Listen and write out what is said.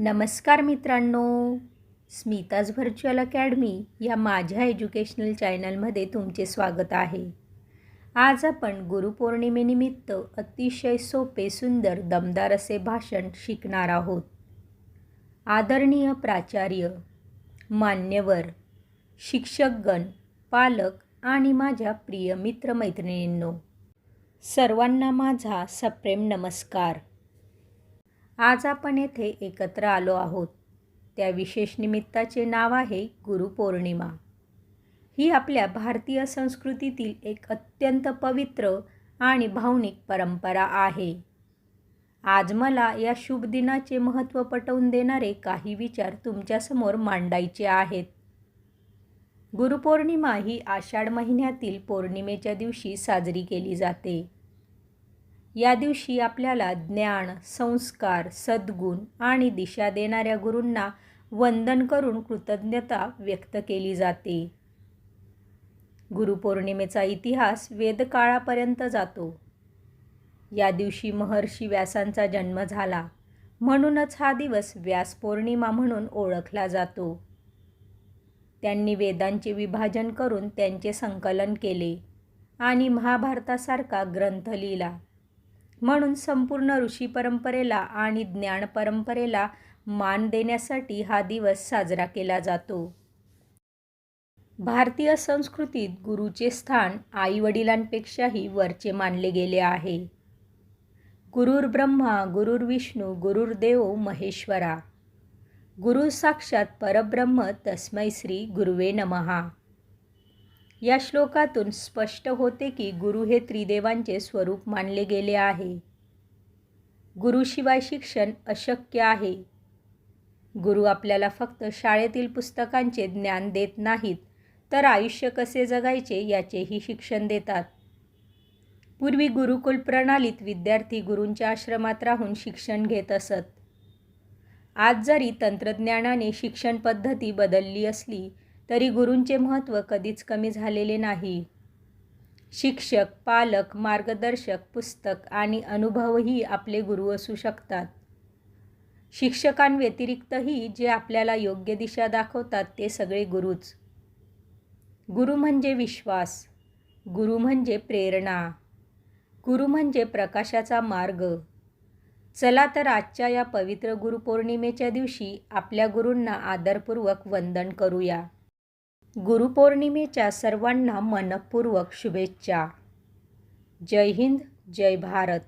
नमस्कार मित्रांनो. Smita's virtual academy या माझ्या एज्युकेशनल चॅनलमध्ये तुमचे स्वागत आहे. आज आपण गुरुपौर्णिमेनिमित्त अतिशय सोपे सुंदर दमदार असे भाषण शिकणार आहोत. आदरणीय प्राचार्य मान्यवर शिक्षकगण पालक आणि माझ्या प्रिय मित्रमैत्रिणींनो सर्वांना माझा सप्रेम नमस्कार. आज आपण येथे एकत्र आलो आहोत. त्या विशेष निमित्ताचे नाव आहे गुरुपौर्णिमा ही आपल्या भारतीय संस्कृतीतील एक अत्यंत पवित्र आणि भावनिक परंपरा आहे. आज मला या शुभ दिनाचे महत्त्व पटवून देणारे काही विचार तुमच्यासमोर मांडायचे आहेत. गुरुपौर्णिमा ही आषाढ महिन्यातील पौर्णिमेच्या दिवशी साजरी केली जाते. या दिवशी आपल्याला ज्ञान संस्कार सद्गुण आणि दिशा देणाऱ्या गुरूंना वंदन करून कृतज्ञता व्यक्त केली जाते. गुरुपौर्णिमेचा इतिहास वेदकाळापर्यंत जातो. या दिवशी महर्षी व्यासांचा जन्म झाला. म्हणूनच हा दिवस व्यासपौर्णिमा म्हणून ओळखला जातो. त्यांनी वेदांचे विभाजन करून त्यांचे संकलन केले आणि महाभारतासारखा ग्रंथ लिहिला. म्हणून संपूर्ण ऋषी परंपरेला आणि ज्ञान परंपरेला मान देण्यासाठी हा दिवस साजरा केला जातो. भारतीय संस्कृतीत गुरुचे स्थान आईवडिलांपेक्षाही वरचे मानले गेले आहे. गुरुर ब्रह्मा गुरुर विष्णू गुरुर्देव महेश्वरा. गुरु साक्षात परब्रह्म तस्मै श्री गुरुवे नमहा. या श्लोकातून स्पष्ट होते की गुरु हे त्रिदेवांचे स्वरूप मानले गेले आहे. गुरुशिवाय शिक्षण अशक्य आहे. गुरु आपल्याला फक्त शाळेतील पुस्तकांचे ज्ञान देत नाहीत तर आयुष्य कसे जगायचे याचेही शिक्षण देतात. पूर्वी गुरुकुल प्रणालीत विद्यार्थी गुरूंच्या आश्रमात राहून शिक्षण घेत असत. आज जरी तंत्रज्ञानाने शिक्षण पद्धती बदलली असली तरी गुरूंचे महत्त्व कधीच कमी झालेले नाही. शिक्षक पालक मार्गदर्शक पुस्तक आणि अनुभवही आपले गुरु असू शकतात. शिक्षकांव्यतिरिक्तही जे आपल्याला योग्य दिशा दाखवतात ते सगळे गुरुच. गुरु म्हणजे विश्वास गुरु म्हणजे प्रेरणा गुरु म्हणजे प्रकाशाचा मार्ग. चला तर आजच्या या पवित्र गुरुपौर्णिमेच्या दिवशी आपल्या गुरूंना आदरपूर्वक वंदन करूया. गुरुपौर्णिमेच्या सर्वांना मनपूर्वक शुभेच्छा. जय हिंद जय भारत.